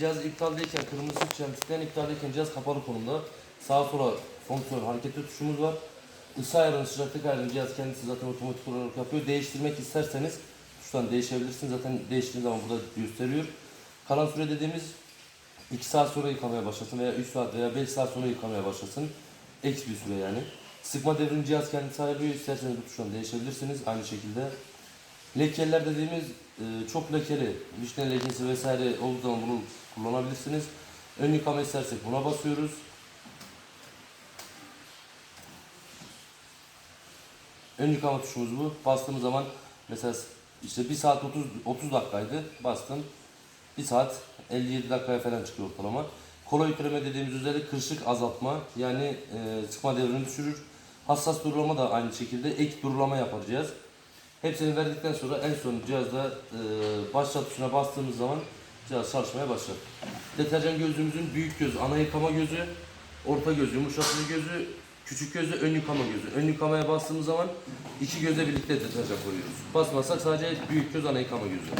cihaz iptaldeyken kırmızı çemsizden iptaldeyken cihaz kapalı konumda. Sağa sola fonksiyon hareketli tuşumuz var. Isı ayarını, sıcaklık ayarını cihaz kendisi zaten otomatik olarak yapıyor. Değiştirmek isterseniz tuştan değişebilirsiniz. Zaten değiştiğiniz zaman burada gösteriyor. Kalan süre dediğimiz 2 saat sonra yıkamaya başlasın veya 3 saat veya 5 saat sonra yıkamaya başlasın. Eks bir süre yani. Sıkma devrini cihaz kendisi ayarlıyor. İsterseniz bu tuştan değişebilirsiniz. Aynı şekilde Lekeler dediğimiz e, çok lekeli, vişne lekesi vesaire olduğu zaman bunu kullanabilirsiniz. Ön yıkama istersek buna basıyoruz. Ön yıkama tuşumuz bu. Bastığımız zaman mesela işte 1 saat 30 30 dakikaydı. Bastım. 1 saat 57 dakikaya falan çıkıyor ortalama. Kola yükleme dediğimiz özellik kırışık azaltma. Yani e, sıkma devrini düşürür. Hassas durulama da aynı şekilde ek durulama yapacağız. Hepsini verdikten sonra en son cihazda e, başlat tuşuna bastığımız zaman cihaz çalışmaya başlar. Deterjan gözlüğümüzün büyük gözü, ana yıkama gözü, orta gözü, yumuşatıcı gözü, küçük gözü, ön yıkama gözü. Ön yıkamaya bastığımız zaman iki göze birlikte deterjan koyuyoruz. Basmazsak sadece büyük göz, ana yıkama gözü.